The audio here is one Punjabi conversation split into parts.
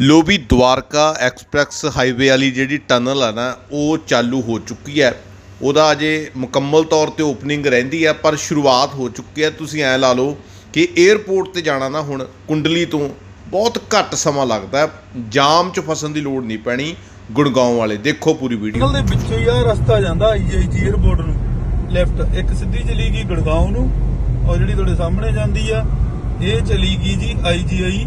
ਲੋਬੀ ਦੁਆਰਕਾ ਐਕਸਪ੍ਰੈਸ ਹਾਈਵੇ ਵਾਲੀ ਜਿਹੜੀ ਟਨਲ ਆ ਨਾ, ਉਹ ਚਾਲੂ ਹੋ ਚੁੱਕੀ ਹੈ। ਉਹਦਾ ਅਜੇ ਮੁਕੰਮਲ ਤੌਰ ਤੇ ਓਪਨਿੰਗ ਰਹਿੰਦੀ ਹੈ, ਪਰ ਸ਼ੁਰੂਆਤ ਹੋ ਚੁੱਕੀ ਹੈ। ਤੁਸੀਂ ਐ ਲਾ ਲਓ ਕਿ 에어ਪੋਰਟ ਤੇ ਜਾਣਾ ਨਾ ਹੁਣ ਕੁੰਡਲੀ ਤੋਂ ਬਹੁਤ ਘੱਟ ਸਮਾਂ ਲੱਗਦਾ ਜਾਮ 'ਚ ਫਸਣ ਦੀ ਲੋੜ ਨਹੀਂ ਪੈਣੀ ਗੁੜਗਾਉਂ ਵਾਲੇ। ਦੇਖੋ ਪੂਰੀ ਵੀਡੀਓ। ਦੇ ਵਿੱਚੋਂ ਯਾਰ ਰਸਤਾ ਜਾਂਦਾ ਆਈ ਜੀ 에어ਪੋਰਟ ਨੂੰ। ਲੈਫਟ ਇੱਕ ਸਿੱਧੀ ਚਲੀ ਗਈ ਗੁੜਗਾਉਂ ਨੂੰ ਔਰ ਜਿਹੜੀ ਤੁਹਾਡੇ ਸਾਹਮਣੇ ਜਾਂਦੀ ਆ, ਇਹ ਚਲੀ ਗਈ ਜੀ ਆਈ ਜੀ ਆਈ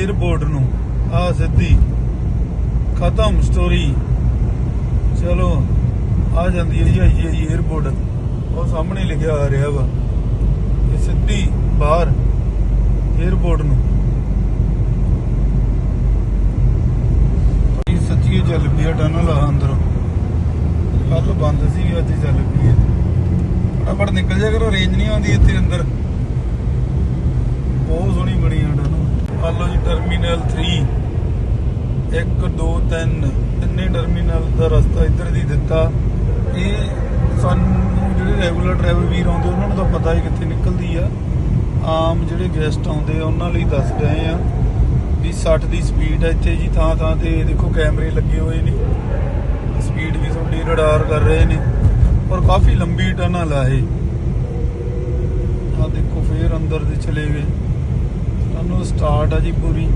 에어ਪੋਰਟ ਨੂੰ। ਆ ਸਿੱਧੀ ਖਤਮ ਸਟੋਰੀ ਚਲੋ, ਆ ਜਾਂਦੀ ਹੈ ਜੀ ਆਈਜੀਆਈ 에ਅਰਪੋਰਟ ਉਹ ਸਾਹਮਣੇ ਲਿਖਿਆ ਆ ਰਿਹਾ ਵਾ। ਇਹ ਸਿੱਧੀ ਬਾਹਰ 에ਅਰਪੋਰਟ ਨੂੰ। ਇਹ ਸੱਚੀ ਚੱਲ ਪਈ ਆ ਟਨਲ ਆ ਅੰਦਰੋਂ। ਕੱਲ ਬੰਦ ਸੀ ਅੱਜ ਚੱਲ ਪਈ ਹੈ ਫਟਾਫਟ ਨਿਕਲ ਜਾ ਕਰੋ ਰੇਂਜ ਨਹੀਂ ਆਉਂਦੀ ਇੱਥੇ ਅੰਦਰ ਬਹੁਤ ਸੋਹਣੀ ਬਣੀ ਆ ਟਨਲ ਲਓ ਜੀ ਟਰਮੀਨਲ 3 1 2 3 ਤਿੰਨੇ ਟਰਮੀਨਲ ਦਾ ਰਸਤਾ ਇੱਧਰ ਦੀ ਦਿੱਤਾ। ਇਹ ਸਾਨੂੰ ਜਿਹੜੇ ਰੈਗੂਲਰ ਡਰਾਈਵਰ ਵੀਰ ਆਉਂਦੇ, ਉਹਨਾਂ ਨੂੰ ਤਾਂ ਪਤਾ ਹੀ ਕਿੱਥੇ ਨਿਕਲਦੀ ਆ। ਆਮ ਜਿਹੜੇ ਗੈਸਟ ਆਉਂਦੇ ਆ, ਉਹਨਾਂ ਲਈ ਦੱਸ ਰਹੇ ਆ ਵੀ 60 ਦੀ ਸਪੀਡ ਹੈ ਇੱਥੇ ਜੀ, ਥਾਂ ਥਾਂ ਤੇ ਦੇਖੋ ਕੈਮਰੇ ਲੱਗੇ ਹੋਏ ਨੇ। ਸਪੀਡ ਵੀ ਤੁਹਾਡੀ ਰਡਾਰ ਕਰ ਰਹੇ ਨੇ ਔਰ ਕਾਫੀ ਲੰਬੀ ਟਨਲ ਆ ਇਹ। ਆ ਦੇਖੋ, ਫੇਰ ਅੰਦਰ ਦੇ ਚਲੇ ਗਏ। ਸਟਾਰਟ ਆ ਜੀ ਪੂਰੀ।